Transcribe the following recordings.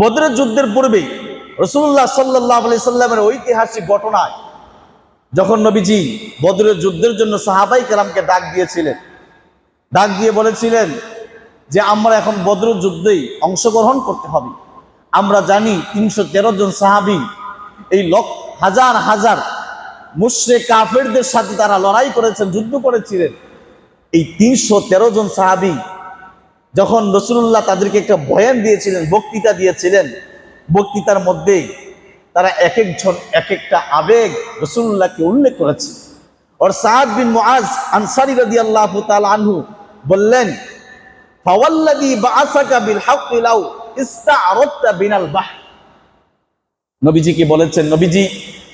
বদরের যুদ্ধের পূর্বে রসুল্লাহ সাল্লাহ আলি সাল্লামের ঐতিহাসিক ঘটনায় যখন নবীজি বদরের যুদ্ধের জন্য সাহাবাই কালামকে ডাক দিয়েছিলেন, ডাক দিয়ে বলেছিলেন যে, আমরা এখন বদরের যুদ্ধেই অংশগ্রহণ করতে হবে। আমরা জানি তিনশো তেরো জন সাহাবি, এই লক্ষ, হাজার হাজার মুশ্রে কাফেরদের সাথে তারা লড়াই করেছেন, যুদ্ধ করেছিলেন। এই তিনশো তেরো জন সাহাবি যখন রসুল্লাহ তাদেরকে একটা বয়ান দিয়েছিলেন, বক্তৃতা দিয়েছিলেন, বক্তৃতার মধ্যে তারা এক একজন, এক একটা আবেগ রসুল্লাহকে উল্লেখ করেছে। ওর সাদ বিন মুআজ আনসারি রাদিয়াল্লাহু তাআলা আনহু বললেন, ফাওয়াল্লাযী বাআসাকা বিল হাক্কি লাউ ইস্তা'রাদতা বিনাল বাহ নবীজিকে বলেছেন? নবীজি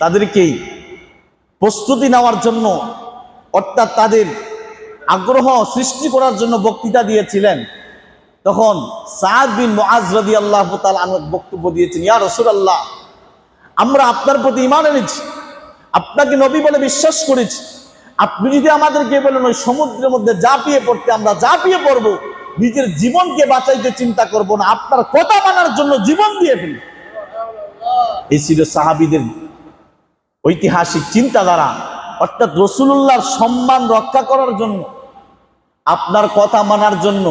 তাদেরকে প্রস্তুতি নেওয়ার জন্য, অর্থাৎ তাদের আগ্রহ সৃষ্টি করার জন্য বক্তৃতা দিয়েছিলেন। তখন সাদ বিন তাআলা আনহু বক্তব্য দিয়েছেন, ইয়া রাসূলুল্লাহ, আমরা আপনার প্রতি ইমান এনেছি, আপনাকে নবী বলে বিশ্বাস করেছি। আপনি যদি আমাদেরকে বলেন ওই সমুদ্রের মধ্যে জাপিয়ে পড়তে আমরা জাপিয়ে পড়ব, নিজের জীবনকে বাঁচাইতে চিন্তা করব না, আপনার কথা মানার জন্য জীবন দিয়ে ফেলি। এই ছিল সাহাবিদের ঐতিহাসিক চিন্তাধারা। অর্থাৎ রসুল্লাহর সম্মান রক্ষা করার জন্য, আপনার কথা মানার জন্য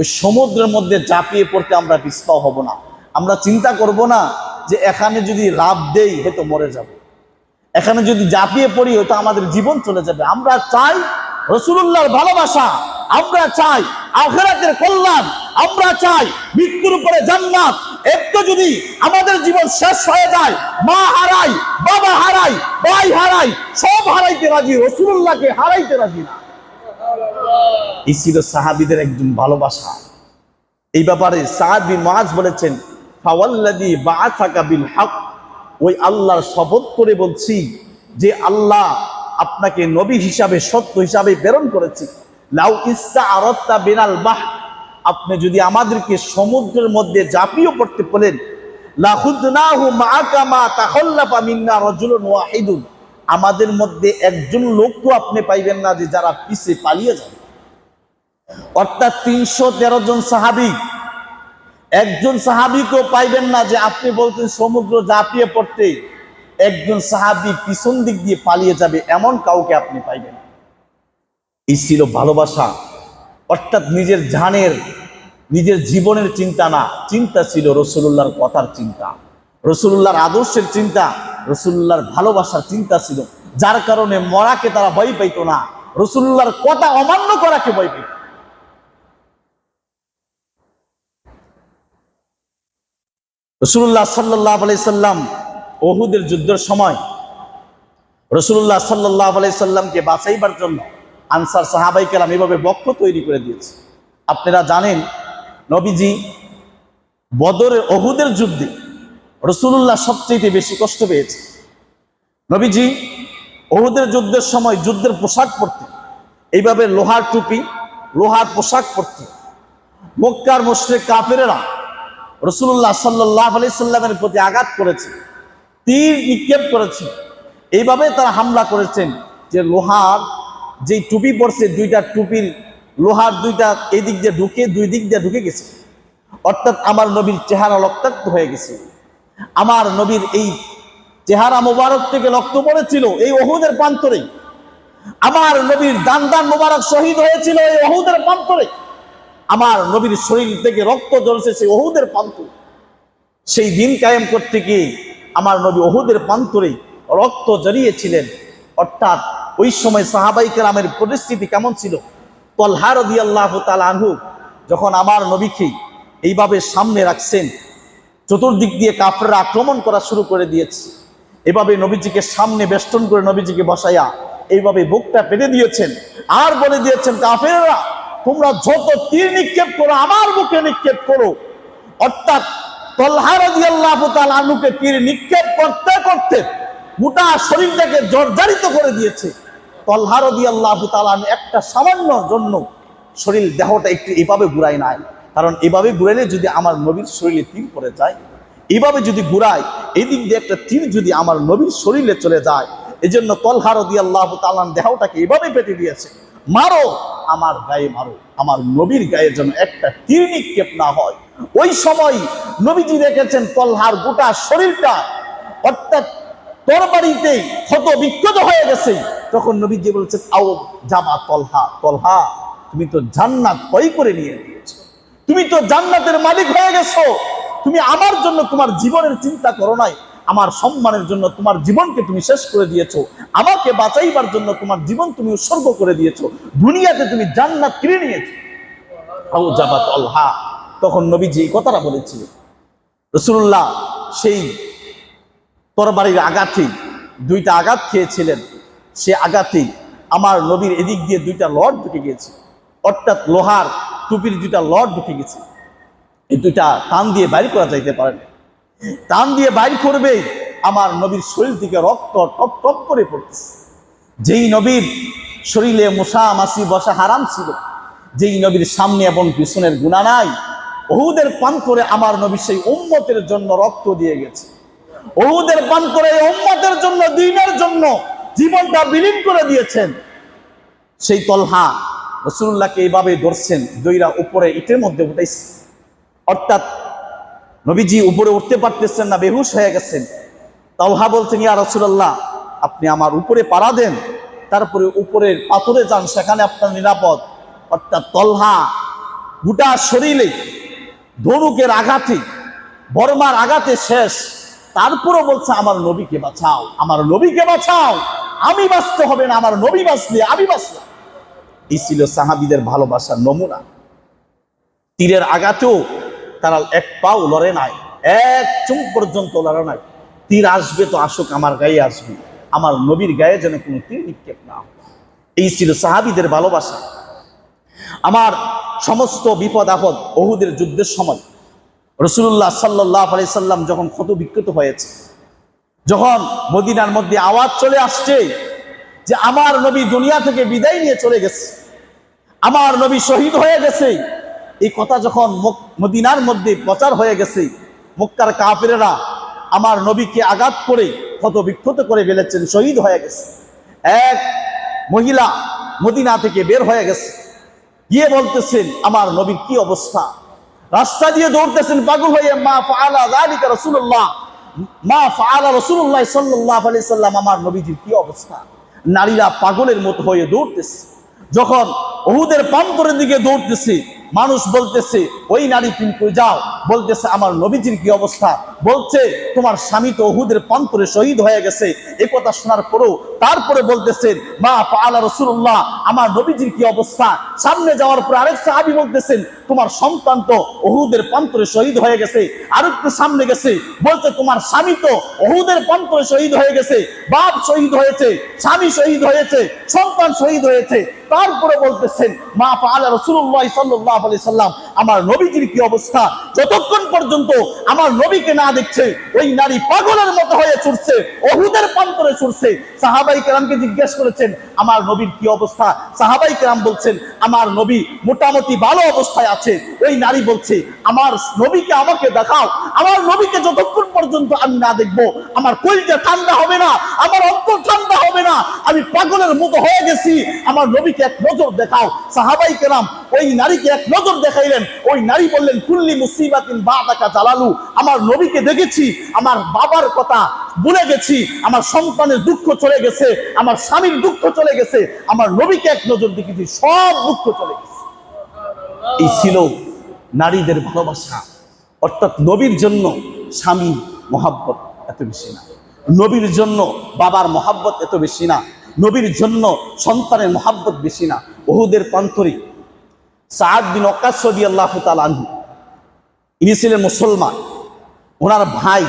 ওই সমুদ্রের মধ্যে ঝাঁপিয়ে পড়তে আমরা পিস্তাও হব না। আমরা চিন্তা করব না যে এখানে যদি লাভ দেই হয়তো মরে যাব। এখানে যদি ঝাঁপিয়ে পড়ি হয়তো আমাদের জীবন চলে যাবে। আমরা চাই রসুল্লাহর ভালোবাসা, আমরা চাই আখেরাতের কল্যাণ, আমরা চাই মৃত্যুর উপরে জান্নাত। একটু যদি আমাদের জীবন শেষ হয়ে যায়, মা হারাই, বাবা হারাই, ভাই হারাই, সব হারাইতে রাজি রসুল্লাহকে হারাইতে রাজি না। এই ছিল সাহাবিদের একজন ভালোবাসা। এই ব্যাপারে সাহাদ বিন মাজ বলেছেন ওই আল্লাহর শপথ করে বলছি যে আল্লাহ আপনাকে নবী হিসাবে, সত্য হিসাবে প্রেরণ করেছি। লাউ ইস্তা আরত্তা বিনাল বাহ আপনি যদি আমাদেরকে সমুদ্রের মধ্যে জাপিয়ে পড়তে বলেন, লাহুদনাহু মাআকা মা তাখাল্লাফা মিন্না রাজুলুন ওয়াহিদুন আমাদের মধ্যে একজন লোকও আপনি পাইবেন না যে যারা পিছে পালিয়ে যাবে। অর্থাৎ তিনশো তেরো জন সাহাবি, একজন সাহাবিকেও পাইবেন না যে আপনি বলতেন সমুদ্র জাপিয়ে পড়তে একজন সাহাবি পিছন দিক দিয়ে পালিয়ে যাবে, এমন কাউকে আপনি পাইবেন। এই ছিল ভালোবাসা। অর্থাৎ নিজের জানের, নিজের জীবনের চিন্তা না, চিন্তা ছিল রসুল্লাহর কথার চিন্তা, রসুল্লাহর আদর্শের চিন্তা। রসুল্লাহর ভালোবাসার চিন্তা ছিল। যার কারণে মরাকে তারা ভয় পাইত না। রসুল্লাহর কথা অমান্য করাকে ভয় পাইত। রসুল্লাহ সাল্লাহ আলাইসাল্লাম ওহুদের যুদ্ধের সময় রসুল্লাহ সাল্লাহ আলাইসাল্লামকে বাঁচাইবার জন্য আনসার সাহাবাই কেরাম এভাবে বক্ষ তৈরি করে দিয়েছে। আপনারা জানেন, নবীজি বদরের অহুদের যুদ্ধে রসুল্লাহ সবচেয়ে বেশি কষ্ট পেয়েছে। নবীজি অহুদের যুদ্ধের সময় যুদ্ধের পোশাক পরতে এইভাবে লোহার টুপি, লোহার পোশাক পরতে মক্কার মুশরিক কাফেরেরা রসুল্লাহ সাল্লাহ আলি সাল্লামের প্রতি আঘাত করেছে তীর নিক্ষেপ করেছে এইভাবে তারা হামলা করেছেন যে লোহার যে টুপি পড়ছে দুইটা টুপির লোহার দুইটা এই দিক দিয়ে ঢুকে, দুই দিক দিয়ে ঢুকে গেছে। অর্থাৎ আমার নবীর চেহারা রক্তাক্ত হয়ে গেছে। আমার নবীর এই চেহারা মোবারক থেকে রক্ত পড়েছিল এই অহুদের প্রান্তরে। আমার নবীর দান দান মোবারক শহীদ হয়েছিল এই অহুদের প্রান্তরে। আমার নবীর শরীর থেকে রক্ত জ্বলছে সেই অহুদের প্রান্তরে সেই দিন কায়েম করতে গিয়ে আমার নবী অহুদের প্রান্তরে রক্ত জড়িয়েছিলেন অর্থাৎ ওই সময় সাহাবাই কেরামের পরিস্থিতি কেমন ছিল? তলহার আল্লাহ আনহু যখন আমার নবীকে এইভাবে সামনে রাখছেন চতুর্দিক দিয়ে কাফেররা আক্রমণ করা শুরু করে দিয়েছে। এভাবে নবীজিকে সামনে বেষ্টন করে নবীজিকে বসাইয়া এইভাবে বুকটা পেতে দিয়েছেন। আর বলে দিয়েছেন, কাফেররা, তোমরা যত তীর নিক্ষেপ করো, আমার বুকে নিক্ষেপ করো। অর্থাৎ আনুকে তীর নিক্ষেপ করতে করতে গোটা শরীরটাকে জর্জারিত করে দিয়েছে। তলহার আল্লাহ একটা সামান্য জন্য শরীর দেহটা একটু এভাবে ঘুরাই নাই কারণ এভাবে ঘুরাইলে যদি আমার নবীর শরীরে তীর পড়ে যায়, এভাবে যদি ঘুরায়, এদিক দিয়ে একটা তীর যদি আমার নবীর শরীরে চলে যায় এই তলহার আল্লাহ তালান দেহটাকে এভাবে পেটে দিয়েছে, মারো, আমার গায়ে মারো, আমার নবীর গায়ে যেন একটা তীর নিক্ষেপ না হয়। ওই সময় নবীজি দেখেছেন তলহার গোটা শরীরটা অর্থাৎ তরবারিতে ক্ষত বিক্ষত হয়ে গেছে। তখন নবীজি বলছেন, আও জামা তলহা তলহা, তুমি তো জান্নাত কই করে নিয়ে নিয়েছো তুমি তো জান্নাতের মালিক হয়ে গেছো। তুমি আমার জন্য তোমার জীবনের চিন্তা করো নাই। আমার সম্মানের জন্য তোমার জীবনকে তুমি শেষ করে দিয়েছ। আমাকে বাঁচাইবার জন্য তোমার জীবন তুমি উৎসর্গ করে দিয়েছ। দুনিয়াতে তুমি জান্নাত কিনে নিয়েছো। অলহা তখন নবীজি এই কথাটা বলেছিলেন। রসুল্লাহ সেই তরবারির আঘাতেই দুইটা আঘাত খেয়েছিলেন। সে আঘাতেই আমার নবীর এদিক দিয়ে দুইটা লট ঢুকে গিয়েছে। অর্থাৎ লোহার টুপির দুইটা লট ঢুকে গেছে। এই দুইটা টান দিয়ে বাইর করা যাইতে পারে না। টান দিয়ে বাইর করবে, আমার নবীর শরীর থেকে রক্ত টপ টপ করে পড়তেছে। যেই নবীর শরীরে মশা মাসি বসা হারাম ছিল, যেই নবীর সামনে এবং পিছনের গুণা নাই, ওহুদের পান করে আমার নবী সেই উম্মতের জন্য রক্ত দিয়ে গেছে। ওহুদের পান করে উম্মতের জন্য, দিনের জন্য জীবনটা বিলীন করে দিয়েছেন। সেই তলহা রসুল্লাহকে এইভাবে ধরছেন দইরা উপরে ইটের মধ্যে উঠাইছে। অর্থাৎ নবীজি উপরে উঠতে পারতেছেন না, বেহুশ হয়ে গেছেন। তালহা বলছেন, ইয়া রসুল্লাহ আপনি আমার উপরে পাড়া দেন, তারপরে উপরের পাথরে যান, সেখানে আপনার নিরাপদ। অর্থাৎ তলহা গোটা শরীরে ধনুকের আঘাতে, বর্মার আঘাতে শেষ। তারপরও বলছে, আমার নবীকে বাঁচাও, আমার নবীকে বাঁচাও, আমি বাঁচতে হবে না, আমার নবী বাঁচলে আমি বাঁচলাম। এই ছিল সাহাবিদের ভালোবাসার নমুনা। তীরের আঘাতেও তারা এক পাও লড়ে নাই, এক চুম পর্যন্ত লড়ে নাই। তীর আসবে তো আসুক, আমার গায়ে আসবে। আমার নবীর গায়ে যেন কোনো তীর নিক্ষেপ না। এই ছিল সাহাবিদের ভালোবাসা। আমার সমস্ত বিপদ আপদ ওহুদের যুদ্ধের সময় রসুল্লাহ সাল্লাহ আলি সাল্লাম যখন ক্ষত বিক্ষত হয়েছে, যখন মদিনার মধ্যে আওয়াজ চলে আসছে যে আমার নবী দুনিয়া থেকে বিদায় নিয়ে চলে গেছে। আমার নবী শহীদ হয়ে গেছে। এই কথা যখন মদিনার মধ্যে প্রচার হয়ে গেছে, মক্কার কাফেরেরা আমার নবীকে আঘাত করে ক্ষত বিক্ষত করে ফেলেছেন, শহীদ হয়ে গেছে। এক মহিলা মদিনা থেকে বের হয়ে গেছে। গিয়ে বলতেছেন, আমার নবীর কি অবস্থা? রাস্তা দিয়ে দৌড়তেছেন, পাগল হয়ে, মা ফালা যালিকা রাসূলুল্লাহ। মা ফাআলা রাসূলুল্লাহ সাল্লাল্লাহু আলাইহি সাল্লাম, আমার নবীজির কি অবস্থা? নারীরা পাগলের মতো হয়ে দৌড়তেছে। যখন অহুদের প্রান্তরের দিকে দৌড়তেছে, মানুষ বলতেছে, ওই নারী কিন্তু যাও। বলতেছে, আমার নবীজির কি অবস্থা? বলছে, তোমার স্বামী তো ওহুদের প্রান্তরে শহীদ হয়ে গেছে। একথা কথা শোনার পরেও তারপরে বলতেছেন, মা ফাআলা রাসূলুল্লাহ, আমার নবীজির কি অবস্থা? সামনে যাওয়ার পর আরেক সাহাবী বলতেছেন, তোমার সন্তান তো ওহুদের প্রান্তরে শহীদ হয়ে গেছে। আর একটু সামনে গেছে, বলছে, তোমার স্বামী তো ওহুদের প্রান্তরে শহীদ হয়ে গেছে, বাপ শহীদ হয়েছে, স্বামী শহীদ হয়েছে, সন্তান শহীদ হয়েছে। তারপরে বলতেছেন, মা ফাআলা রাসূলুল্লাহ সাল্লাল্লাহু আলাইহি সাল্লাম, আমার নবীজির কি অবস্থা? যতক্ষণ পর্যন্ত আমার নবীকে না দেখছে, ওই নারী পাগলের মতো হয়ে ছুটছে, ওহুদের প্রান্তরে ছুটছে সাহাবাই কেরামকে জিজ্ঞেস করেছেন, আমার নবীর কি অবস্থা? সাহাবাই কেরাম বলছেন, আমার নবী মোটামুটি ভালো অবস্থায় আছে। ওই নারী বলছে, আমার নবীকে আমাকে দেখাও। আমার নবীকে যতক্ষণ পর্যন্ত আমি না দেখব, আমার কলিজা ঠান্ডা হবে না, আমার অন্তর ঠান্ডা হবে না, আমি পাগলের মতো হয়ে গেছি, আমার নবীকে এক নজর দেখাও। সাহাবাই কেরাম ওই নারীকে এক নজর দেখাইলেন। ওই নারী বললেন, কুল্লি মুসিবাতিন বা টাকা জালালু। আমার নবীকে দেখেছি, আমার বাবার কথা ভুলে গেছি, আমার সন্তানের দুঃখ চলে গেছে, আমার স্বামীর দুঃখ চলে গেছে, আমার নবীকে এক নজর দেখেছি, সব দুঃখ চলে গেছে। এই ছিল নারীদের ভালোবাসা। অর্থাৎ নবীর জন্য স্বামী মহাব্বত এত বেশি না। নবীর জন্য বাবার মহাব্বত এত বেশি না। নবীর জন্য সন্তানের মহাব্বত বেশি না। বহুদের পান্তরিক সাদ বিন অকাশ সদি আল্লাহ আনহু। ইনি ছিলেন মুসলমান। ওনার ভাই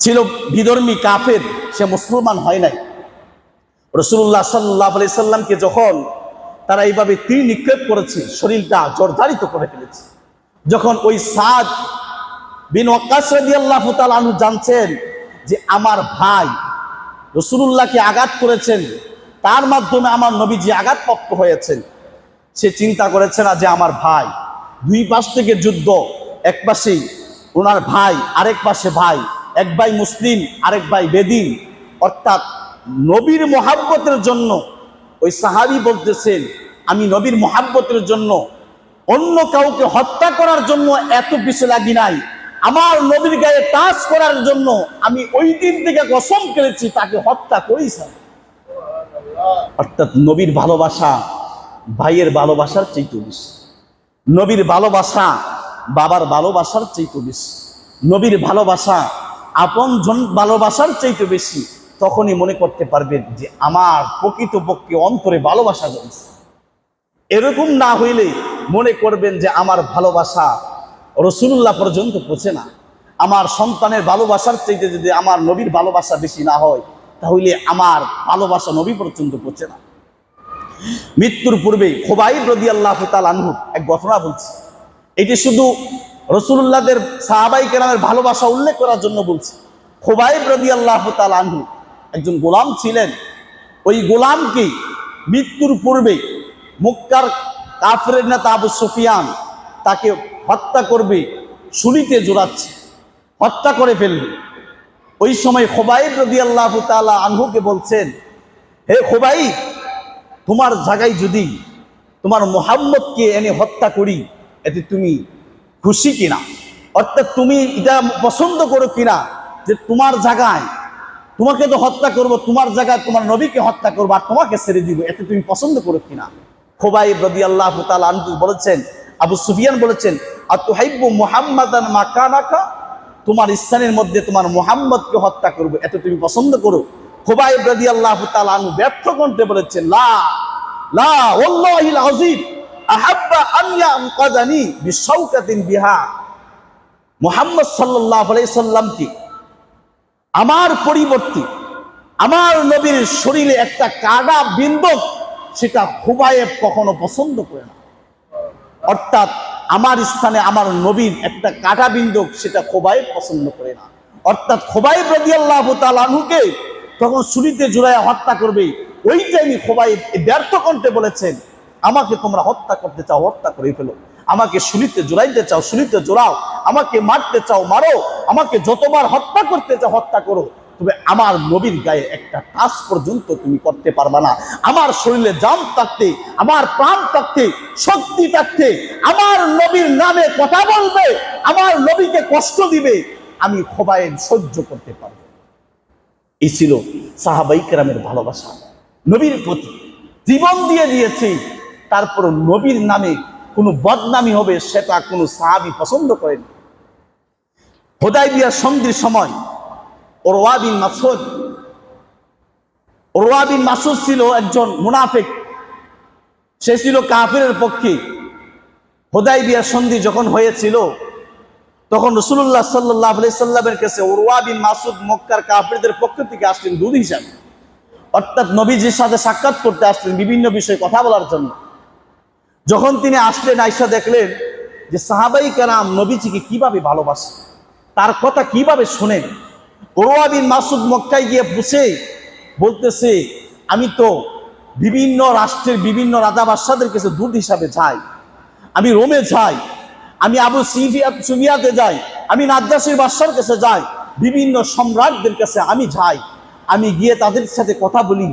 ছিল বিধর্মী কাফের। সে মুসলমান হয় নাই। রসুল্লাহ সাল্লাহ আলি সাল্লামকে যখন তারা এইভাবে তীর নিক্ষেপ করেছে, শরীরটা জর্জারিত করে ফেলেছে। যখন ওই সাদ বিন রাদিয়াল্লাহু তাআলা আনহু জানছেন যে আমার ভাই রসুলুল্লাহকে আঘাত করেছেন তার মাধ্যমে আমার নবী নবীজি আঘাতপ্রাপ্ত হয়েছেন। সে চিন্তা করেছে না যে আমার ভাই। দুই পাশ থেকে যুদ্ধ, এক পাশেই ওনার ভাই, আরেক পাশে ভাই। এক ভাই মুসলিম, আরেক ভাই বেদিন। অর্থাৎ নবীর মোহাব্বতের জন্য ওই সাহাবি বলতেছেন, আমি নবীর মোহাব্বতের জন্য অন্য কাউকে হত্যা করার জন্য এত পিছু লাগি নাই। আমার নবীর গায়ে টাচ করার জন্য আমি ওই দিন থেকে কসম করেছি তাকে হত্যা করেছি অর্থাৎ নবীর ভালোবাসা ভাইয়ের ভালোবাসার চাইতে বেশি। নবীর ভালোবাসা বাবার ভালোবাসার চাইতে বেশি। নবীর ভালোবাসা আপন জন ভালোবাসার চাইতে বেশি। তখনই মনে করতে পারবেন যে আমার প্রকৃতপক্ষে অন্তরে ভালোবাসা জমছে এরকম না হইলে মনে করবেন যে আমার ভালোবাসা রসুল্লাহ পর্যন্ত পৌঁছে না। আমার সন্তানের ভালোবাসার চাইতে যদি আমার নবীর ভালোবাসা বেশি না হয় তাহলে আমার ভালোবাসা নবী পর্যন্ত পড়ছে না। মৃত্যুর পূর্বে খোবাইব রদি আল্লাহ আনহু এক ঘটনা বলছি। এটি শুধু রসুল্লাহদের সাহাবাই কেরামের ভালোবাসা উল্লেখ করার জন্য বলছি। খোবাইব রদি আল্লাহ আনহু একজন গোলাম ছিলেন। ওই গোলামকে মৃত্যুর পূর্বে মুক্কার কাফরের নেতা আবু সুফিয়ান তাকে হত্যা করবে শুনিতে জোড়াচ্ছে হত্যা করে ফেলবে। ওই সময় খোবাইব রদি আল্লাহ তালা আনহুকে বলছেন, হে খোবাই তোমার জায়গায় যদি তোমার মোহাম্মদকে এনে হত্যা করি, এতে তুমি খুশি কিনা? অর্থাৎ তুমি এটা পছন্দ করো কিনা? যে তোমার জায়গায় তোমাকে তো হত্যা করব, তোমার জায়গায় তোমার নবীকে হত্যা করব, আর তোমাকে ছেড়ে দিব, এতে তুমি পছন্দ করো কিনা? খোবাই রদি আল্লাহ আনহু বলেছেন, আবু সুফিয়ান বলেছেন আর তুহাইব্বু মোহাম্মদান মাকানাকা তোমার স্থানের মধ্যে তোমার মোহাম্মদকে হত্যা করবে, এত তুমি পছন্দ করো। খোবাই রদি আল্লাহ ব্যর্থ কণ্ঠে বলেছেন, লা লা বিহা। মুহাম্মদ আমার পরিবর্তে আমার নবীর শরীরে একটা কাটা বিন্দক, সেটা খুবায়েব কখনো পছন্দ করে না। অর্থাৎ আমার স্থানে আমার নবীর একটা কাটা বিন্দক সেটা খোবাইব পছন্দ করে না। অর্থাৎ খোবাইব রদি আল্লাহ তালুকে তখন ছুরিতে জোড়ায় হত্যা করবে ওই টাইমে খোবাইব এই ব্যর্থ কণ্ঠে বলেছেন, আমাকে তোমরা হত্যা করতে চাও, হত্যা করে ফেলো। আমাকে শুলিতে জোড়াইতে চাও শুলিতে জোড়াও। আমাকে মারতে চাও, মারো। আমাকে যতবার হত্যা করতে চাও, হত্যা করো। তবে আমার নবীর গায়ে একটা টাচ পর্যন্ত তুমি করতে পারবা না। আমার শরীরে জান থাকতে, আমার প্রাণ থাকতে, শক্তি থাকতে, আমার নবীর নামে কথা বলবে, আমার নবীকে কষ্ট দিবে, আমি খোবায়ের সহ্য করতে পারব। এই ছিল সাহাবাই কেরামের ভালোবাসা। নবীর প্রতি জীবন দিয়ে দিয়েছি তারপর নবীর নামে কোনো বদনামি হবে, সেটা কোনো সাহাবি পছন্দ করেন। হোদাই বিয়ার সন্ধির সময় ওরওয়া মাসুদ ওরওয়া মাসুদ ছিল একজন মুনাফিক। সে ছিল কাফিরের পক্ষে। হোদাই বিয়ার সন্ধি যখন হয়েছিল, তখন রসুল্লাহ সাল্লাহ সাল্লামের কাছে ওরওয়া বিন মাসুদ মক্কার কাফিরদের পক্ষ থেকে আসলেন দুধ হিসাবে। অর্থাৎ নবীজির সাথে সাক্ষাৎ করতে আসলেন বিভিন্ন বিষয়ে কথা বলার জন্য। যখন তিনি আসলেন আয়সা দেখলেন যে সাহাবাই কারাম নবীজিকে কীভাবে ভালোবাসে, তার কথা কীভাবে শোনেন ওরওয়া বিন মাসুদ মক্কায় গিয়ে পুষে বলতেছে, আমি তো বিভিন্ন রাষ্ট্রের বিভিন্ন রাজা বাদশাদের কাছে দূত হিসাবে যাই। আমি রোমে যাই। আমি আবু সিফিয়া সুবিয়াতে যাই। আমি নাদ্দাসির বাদশার কাছে যাই। বিভিন্ন সম্রাটদের কাছে আমি যাই। আমি গিয়ে তাদের সাথে কথা বলি।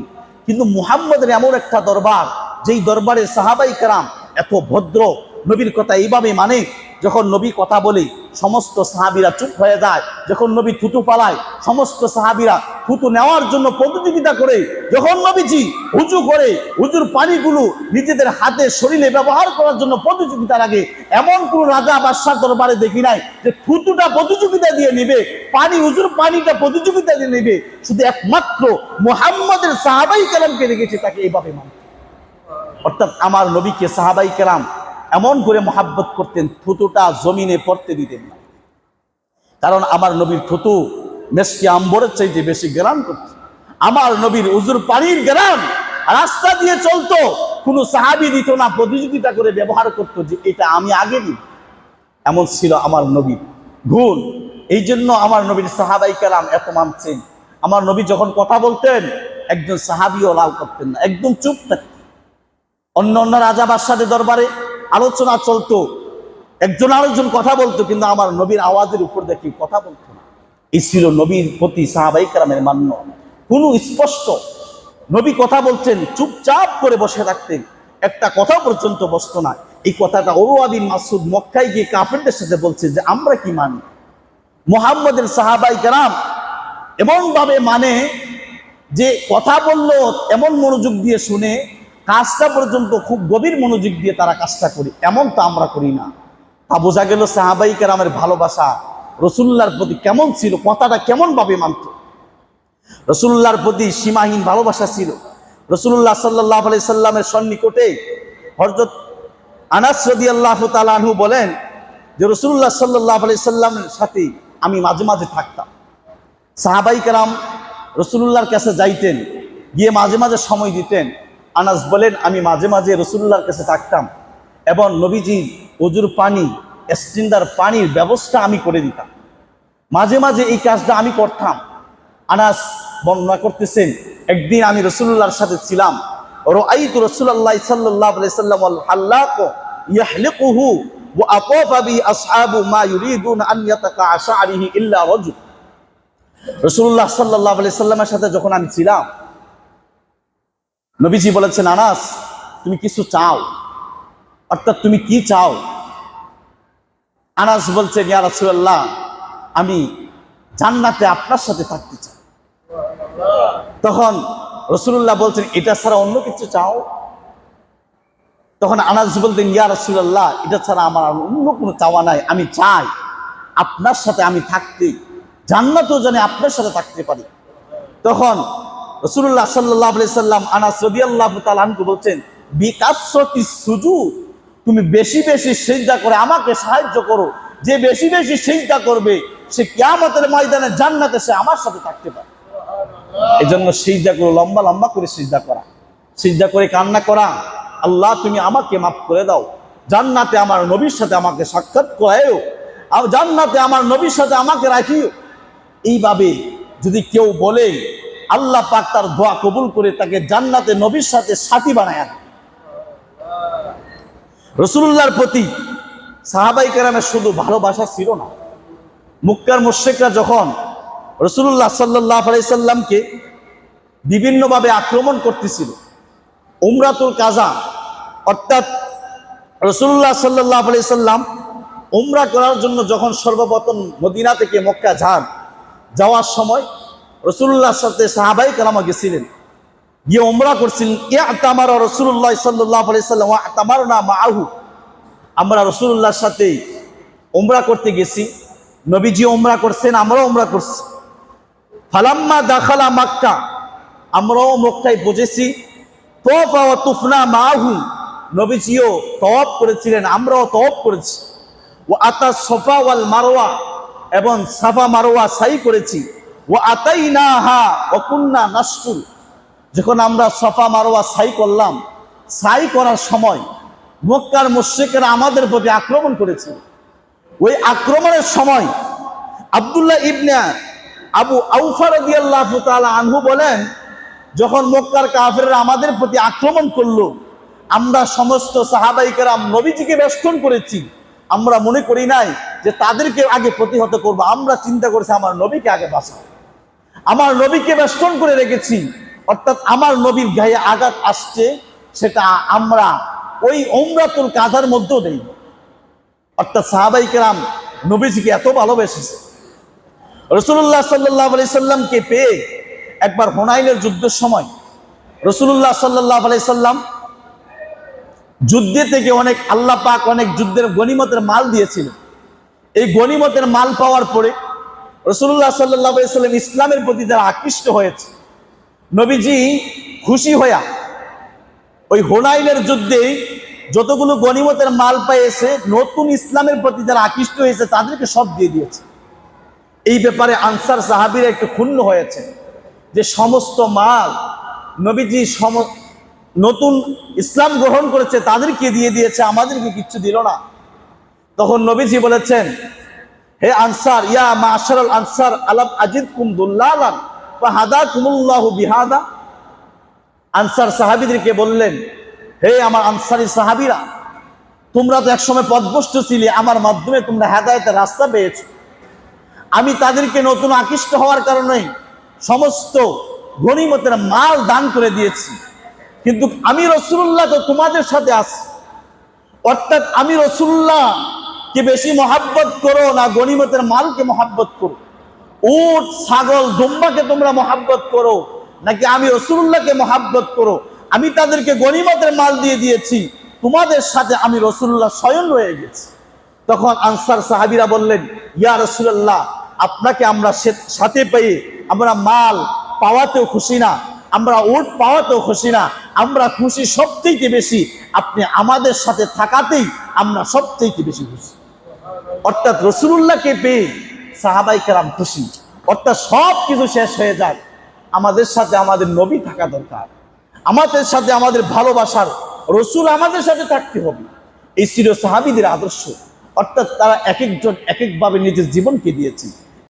কিন্তু মুহাম্মদের এমন একটা দরবার, যেই দরবারে সাহাবাই কারাম এত ভদ্র, নবীর কথা এইভাবে মানে যখন নবী কথা বলে, সমস্ত সাহাবিরা চুপ হয়ে যায়। যখন নবী থুতু পালায়, সমস্ত সাহাবিরা থুতু নেওয়ার জন্য প্রতিযোগিতা করে। যখন নবীজি উঁচু করে উঁচুর পানিগুলো নিজেদের হাতে শরীরে ব্যবহার করার জন্য প্রতিযোগিতা লাগে। এমন কোন রাজা বাদশার দরবারে দেখি নাই যে থুতুটা প্রতিযোগিতা দিয়ে নেবে, পানি উঁচুর পানিটা প্রতিযোগিতা দিয়ে নেবে। শুধু একমাত্র মোহাম্মদের সাহাবাই কালামকে দেখেছে, তাকে এইভাবে মানতে অর্থাৎ আমার নবীকে সাহাবাই কেরাম এমন করে মহাব্বত করতেন, থুতুটা জমিনে পড়তে দিতেন না। কারণ আমার নবীর থুতু মেসকে আম্বরের চাইতে বেশি গ্রাম করত। আমার নবীর উজুর পানির গ্রাম রাস্তা দিয়ে চলতো, কোনো সাহাবি দিত না, প্রতিযোগিতা করে ব্যবহার করতো যে এটা আমি আগে নিই এমন ছিল আমার নবীর গুণ। এই জন্য আমার নবীর সাহাবাই কালাম এত মানছেন আমার নবী যখন কথা বলতেন, একজন সাহাবিও লাল করতেন না, একদম চুপ থাকতেন। অন্য অন্য রাজা বাদশাদের দরবারে আলোচনা চলতো। একজন আরেকজন কথা বলতো, কিন্তু আমার নবীর আওয়াজের উপর দেখি কথা বলতো না। এই ছিল নবীর প্রতি সাহাবাই কালামের মান্য। কোনো স্পষ্ট নবী কথা বলছেন চুপচাপ করে বসে থাকতেন। একটা কথা পর্যন্ত বসতো না। এই কথাটা ওরওয়া মাসুদ মক্কায় গিয়ে কাফেরদের সাথে বলছে যে, আমরা কি মানি? মোহাম্মদের সাহাবাই কেরাম এমনভাবে মানে যে কথা বলল, এমন মনোযোগ দিয়ে শুনে কাজটা পর্যন্ত খুব গভীর মনোযোগ দিয়ে তারা কাজটা করি, এমন তো আমরা করি না। তা বোঝা গেল সাহাবাই কেরামের ভালোবাসা রসুল্লার প্রতি কেমন ছিল, কথাটা কেমন ভাবে মানত। রসুল্লাহর প্রতি সীমাহীন ভালোবাসা ছিল। রসুল্লাহ সাল্লাহ আলি সাল্লামের সন্নিকটে হরজত আনাস রদি আল্লাহ তালু বলেন যে, রসুল্লাহ সাল্লাহ আলি সাল্লামের সাথে আমি মাঝে মাঝে থাকতাম। সাহাবাই কালাম রসুল্লাহর কাছে যাইতেন, গিয়ে মাঝে মাঝে সময় দিতেন। আনাস বলেন, আমি মাঝে মাঝে রসুল্লার কাছে থাকতাম এবং নবীজি অজুর পানি, এস্টিন্দার পানির ব্যবস্থা আমি করে দিতাম। মাঝে মাঝে এই কাজটা আমি করতাম। আনাস বর্ণনা করতেছেন, একদিন আমি রসুল্লাহর সাথে ছিলাম। রাআইতু রাসূলুল্লাহ সাল্লাল্লাহু আলাইহি সাল্লাম হাল্লাক ইয়াহলিকুহু ওয়া আতাফা বি আসহাবু মা ইউরিদুন আন ইয়াতাকা শা'রিহি ইল্লা রাজুল। রাসূলুল্লাহ সাল্লাল্লাহু আলাইহি সাল্লামের সাথে যখন আমি ছিলাম নবীজি বলেছেন, আনাস, তুমি কিছু চাও। অর্থাৎ তুমি কি চাও? আনাস বলছেন, ইয়া আমি জান্নাতে আপনার সাথে থাকতে চাই। তখন রসুল্লাহ বলছেন, এটা ছাড়া অন্য কিছু চাও? তখন আনাস বলতেন, ইয়া রসুল্লাহ এটা ছাড়া আমার অন্য কোনো চাওয়া নাই। আমি চাই আপনার সাথে আমি থাকতে, জান্নাতও জানি আপনার সাথে থাকতে পারি। তখন রসুল্লাহ সাল্লাহ সাল্লাম আনাস রবি আল্লাহ তালকে বলছেন বিকাশতি সুজু তুমি বেশি বেশি সেজদা করে আমাকে সাহায্য করো। যে বেশি বেশি সেজদা করবে সে কিয়ামতের ময়দানে জান্নাতে সে আমার সাথে থাকতে পারে। এই জন্য সিজদা করে লম্বা লম্বা করে সিজদা করা। সিজদা করে কান্না করা। আল্লাহ তুমি আমাকে মাফ করে দাও। জান্নাতে আমার নবীর সাথে আমাকে সাক্ষাৎ করায়ও। আর জান্নাতে আমার নবীর সাথে আমাকে রাখিও। এইভাবে যদি কেউ বলে আল্লাহ পাক তার দোয়া কবুল করে তাকে জান্নাতে নবীর সাথে সাথী বানায়। রসুল্লাহর প্রতি সাহাবাই কেরামের শুধু ভালোবাসা ছিল না মুক্কার মুশেকরা যখন রসুল্লাহ সাল্লাহ আলাইসাল্লামকে বিভিন্নভাবে আক্রমণ করতেছিল, উমরাতুল কাজা, অর্থাৎ রসুল্লাহ সাল্লাহ আলাইসাল্লাম উমরা করার জন্য যখন সর্বপ্রথম মদিনা থেকে মক্কা যান, যাওয়ার সময় রসুল্লাহর সাথে সাহাবাই কালামা গেছিলেন। গিয়ে উমরা করছিলেন ইয়া তামার রসুল্লাহ সাল্লাহ আলাইসাল্লাম তামার না মাহু আমরা রসুল্লাহর সাথে উমরা করতে গেছি। নবীজি উমরা করছেন, আমরাও উমরা করছি। ফালাম্মা দাখালা মাক্কা, আমরাও মক্কায় বুঝেছি তোফা ও তুফনা মাহু নবীজিও তওয়াব করেছিলেন, আমরাও তওয়াব করেছি। ও আতা সফা ওয়াল মারোয়া এবং সাফা মারোয়া সাই করেছি। না হা যখন আমরা সফা মারোয়া সাই করলাম সাই করার সময় মক্কার মুশ্রিকেরা আমাদের প্রতি আক্রমণ করেছে। ওই আক্রমণের সময় আবদুল্লাহ ইবনা আবু আউফা রাদিয়াল্লাহু তাআলা আনহু বলেন, যখন মক্কার কাফেররা আমাদের প্রতি আক্রমণ করল, আমরা সমস্ত সাহাবাই কেরাম নবীজিকে বেষ্টন করেছি। আমরা মনে করি নাই যে তাদেরকে আগে প্রতিহত করব, আমরা চিন্তা করেছি আমার নবীকে আগে বাঁচা আমার নবীকে বেষ্টন করে রেখেছি। অর্থাৎ আমার নবীর গায়ে আঘাত আসছে, সেটা আমরা ওই ওমরাতুল কাঁধার মধ্যেও দেই অর্থাৎ সাহাবাই কেরাম নবীজিকে এত ভালোবেসেছে। রসুল্লাহ সাল্লাহ আলি সাল্লামকে পেয়ে একবার হোনাইনের যুদ্ধের সময় রসুল্লাহ সাল্লাহ আলি সাল্লাম যুদ্ধে থেকে অনেক আল্লাহ পাক অনেক যুদ্ধের গনিমতের মাল দিয়েছিল এই গনিমতের মাল পাওয়ার পরে রসুল্লাহ সাল্লাহ সাল্লাম ইসলামের প্রতি যারা আকৃষ্ট হয়েছে, নবীজি খুশি হইয়া ওই হোনাইনের যুদ্ধে যতগুলো গনিমতের মাল পেয়েছে নতুন ইসলামের প্রতি যারা আকৃষ্ট হয়েছে, তাদেরকে সব দিয়ে দিয়েছে। এই ব্যাপারে আনসার সাহাবিরা একটু ক্ষুণ্ণ হয়েছে যে সমস্ত মাল নবীজি সম, নতুন ইসলাম গ্রহণ করেছে, তাদেরকে দিয়ে দিয়েছে, আমাদেরকে কিচ্ছু দিল না। তখন নবীজি বলেছেন হে আনসার, ইয়া মাশার আল আনসার, আলাম আজিদ কুম দুল্লালান হাদা কুমুল্লাহ বিহাদা। আনসার সাহাবিদেরকে বললেন, হে আমার আনসারি সাহাবিরা, তোমরা তো একসময় পদভষ্ট ছিলে, আমার মাধ্যমে তোমরা হেদায়তের রাস্তা পেয়েছ। আমি তাদেরকে নতুন আকৃষ্ট হওয়ার কারণে সমস্ত গনিমতের মাল দান করে দিয়েছি। কিন্তু আমি রসুল্লাহ তো তোমাদের সাথে আছি। অর্থাৎ আমি রসুল্লাহ কে বেশি মহাব্বত করো না গনিমতের মালকে মহাব্বত করো? উট, ছাগল, দুম্বাকে তোমরা মহাব্বত করো? নাকি আমি রসুল্লাহকে মহাব্বত করো? আমি তাদেরকে গনিমতের মাল দিয়ে দিয়েছি, তোমাদের সাথে আমি রসুল্লাহ স্বয়ং রয়ে গেছি। তখন আনসার সাহাবিরা বললেন, ইয়া রসুল্লাহ আপনাকে আমরা সাথে পেয়ে আমরা মাল পাওয়াতেও খুশি না, আমরা উট পাওয়াতেও খুশি না, আমরা খুশি সবথেকে বেশি, আপনি আমাদের সাথে থাকাতেই আমরা সবথেকে বেশি খুশি। অর্থাৎ রসুল্লাহকে পেয়ে সাহাবাই কেরাম খুশি। অর্থাৎ সব কিছু শেষ হয়ে যাক আমাদের সাথে আমাদের নবী থাকা দরকার। আমাদের সাথে আমাদের ভালোবাসার রসুল আমাদের সাথে থাকতে হবে। এই চির সাহাবিদের আদর্শ। অর্থাৎ তারা এক একজন এক একভাবে নিজের জীবনকে দিয়েছে।